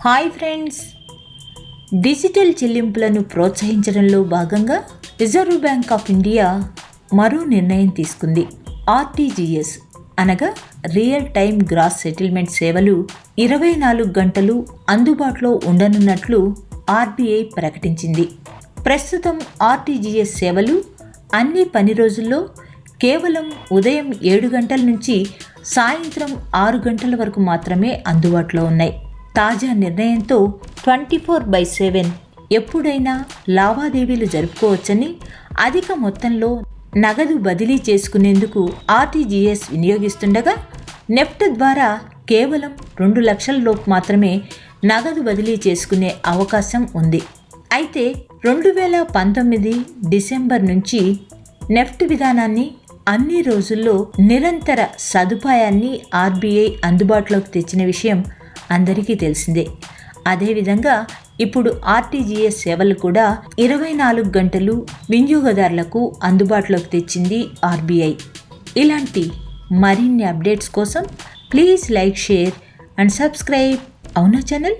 Hi friends. Digital చెల్లింపులను ప్రోత్సహించడంలో భాగంగా రిజర్వ్ బ్యాంక్ ఆఫ్ ఇండియా మరో నిర్ణయం తీసుకుంది. ఆర్టీజీఎస్ అనగా రియల్ టైమ్ గ్రాస్ సెటిల్మెంట్ సేవలు ఇరవై నాలుగు గంటలు అందుబాటులో ఉండనున్నట్లు ఆర్బీఐ ప్రకటించింది. ప్రస్తుతం ఆర్టీజీఎస్ సేవలు అన్ని పని రోజుల్లో కేవలం ఉదయం ఏడు గంటల నుంచి సాయంత్రం ఆరు గంటల వరకు మాత్రమే అందుబాటులో ఉన్నాయి. తాజా నిర్ణయంతో ట్వంటీ ఫోర్ బై సెవెన్ ఎప్పుడైనా లావాదేవీలు జరుపుకోవచ్చని అధిక మొత్తంలో నగదు బదిలీ చేసుకునేందుకు ఆర్టీజీఎస్ వినియోగిస్తుండగా నెఫ్ట్ ద్వారా కేవలం రెండు లక్షల లోపు మాత్రమే నగదు బదిలీ చేసుకునే అవకాశం ఉంది. అయితే రెండు వేల పంతొమ్మిది డిసెంబర్ నుంచి నెఫ్ట్ విధానాన్ని అన్ని రోజుల్లో నిరంతర సదుపాయాన్ని ఆర్బీఐ అందుబాటులోకి తెచ్చిన విషయం అందరికీ తెలిసిందే. అదేవిధంగా ఇప్పుడు ఆర్టీజీఎస్ సేవలు కూడా ఇరవై నాలుగు గంటలు వినియోగదారులకు అందుబాటులోకి తెచ్చింది ఆర్బీఐ. ఇలాంటి మరిన్ని అప్డేట్స్ కోసం please like share and subscribe. అవునా ఛానల్?